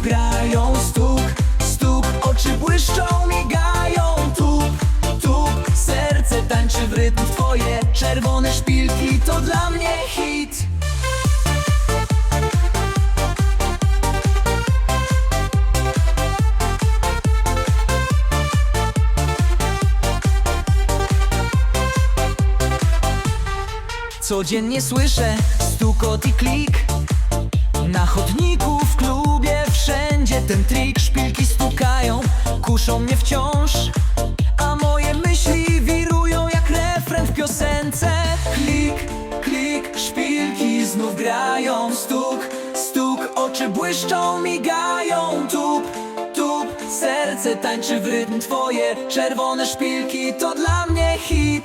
grają Stuk, stuk, oczy błyszczą, migają Tup, tup, serce tańczy w rytm twoje Czerwone szpilki to dla mnie hit. Codziennie słyszę stukot i klik Na chodniku, w wszędzie ten trik Szpilki stukają, kuszą mnie wciąż. A moje myśli wirują jak refren w piosence. Klik, klik, szpilki znów grają. Stuk, stuk, oczy błyszczą, migają. Tup, tup, serce tańczy w rytm. Twoje Czerwone szpilki to dla mnie hit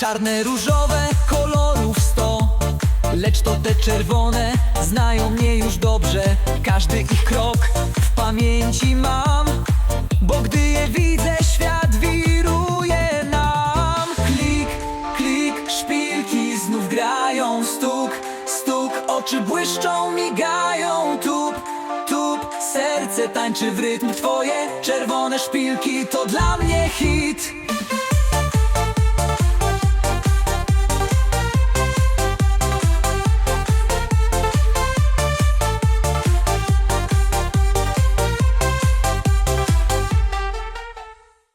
Czarne, różowe, kolorów sto. Lecz to te czerwone znają mnie już dobrze. Każdy ich krok w pamięci mam Bo gdy je widzę, świat wiruje nam. Klik, klik, szpilki znów grają. Stuk, stuk, oczy błyszczą, migają. Tup, tup, serce tańczy w rytm. Twoje Czerwone szpilki to dla mnie hit